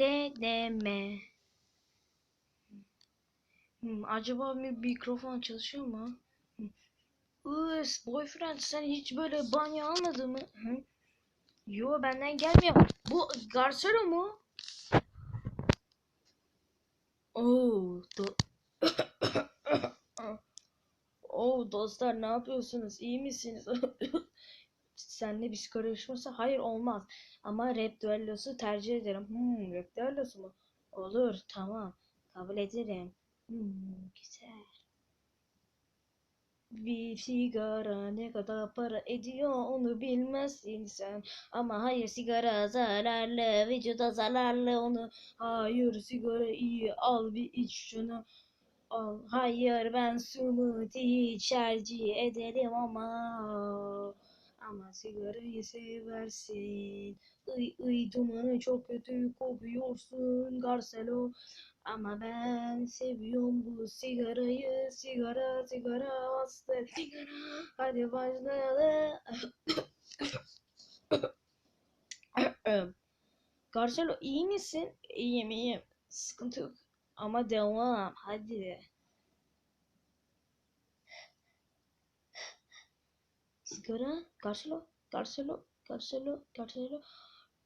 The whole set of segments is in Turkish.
deneme. Hmm, acaba bir mikrofon çalışıyor mu? Is, boyfriend sen hiç böyle banyo almadın mı? Hı? Yo benden gelmiyor. Bu Garcero mu? Oo, do Oo dostlar ne yapıyorsunuz? İyi misiniz? Senle bir skor yarışması? Hayır olmaz. Ama rap düellosu tercih ederim. Hmm, rap düellosu mu? Olur, tamam. Kabul ederim. Hmm, güzel. Bir sigara ne kadar para ediyor onu bilmezsin sen. Ama hayır sigara zararlı, vücuda zararlı onu. Hayır sigara iyi al bir iç şunu. Al. Hayır ben smoothie tercih ederim ama. Ama sigarayı seversin. Iy ıy dumanı çok kötü kokuyorsun Garcelo. Ama ben seviyorum bu sigarayı. Sigara sigara bastı sigara. Hadi başlayalım. Garcelo iyi misin? İyiyim iyiyim. Sıkıntı yok. Ama devam. Hadi. Sigara. Garcelo. Garcelo. Garcelo. Garcelo.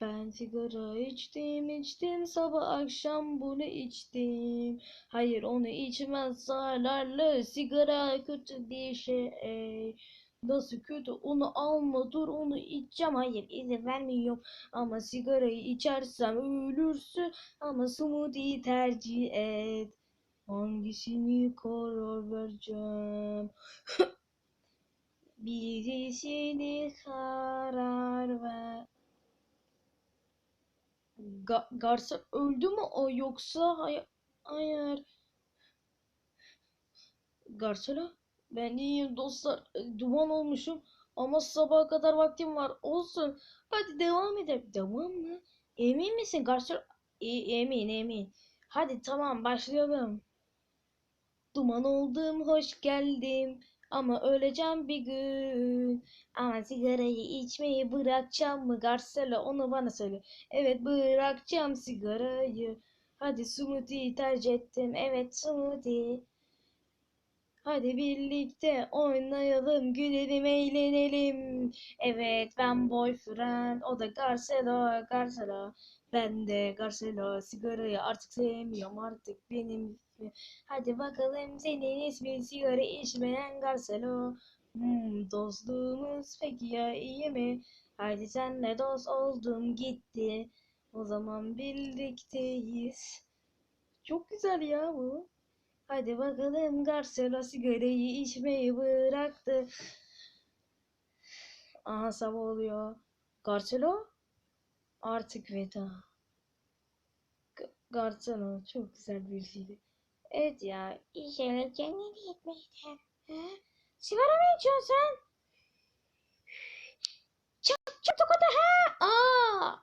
Ben sigara içtim içtim sabah akşam bunu içtim. Hayır onu içmez zararlı sigara kötü bir şey. Nasıl kötü onu alma dur onu içeceğim. Hayır izin vermiyorum ama sigarayı içersem ölürsün ama smoothie tercih et. Hangisini karar vereceğim? Birisini karar ver. Ga Garson öldü mü o yoksa hay hayır. Garcelo ben iyiyim dostlar. E, Duman olmuşum ama sabaha kadar vaktim var. Olsun. Hadi devam edelim. Devam mı? Emin misin Garcelo? E, emin emin. Hadi tamam başlayalım. Duman oldum hoş geldim. Ama öleceğim bir gün. Ama sigarayı içmeyi bırakacağım mı Garcelo onu bana söyle. Evet bırakacağım sigarayı. Hadi smoothie tercih ettim. Evet smoothie. Hadi birlikte oynayalım, gülelim, eğlenelim. Evet ben boyfriend, o da Garcelo, Garcelo. Ben de Garcelo, sigarayı artık sevmiyorum artık benim. Hadi bakalım senin ismin sigara içmeyen Garcelo. Hmm, dostluğumuz peki ya iyi mi? Hadi senle dost oldum gitti. O zaman birlikteyiz. Çok güzel ya bu. Hadi bakalım Garcelo sigarayı içmeyi bıraktı. Aha sabah oluyor. Garcelo artık veda. G- Garcelo çok güzel bir şeydi. Evet ya inşallah cennete. Ha? Sigara mı içiyorsun sen? Çok çok da ha. Aa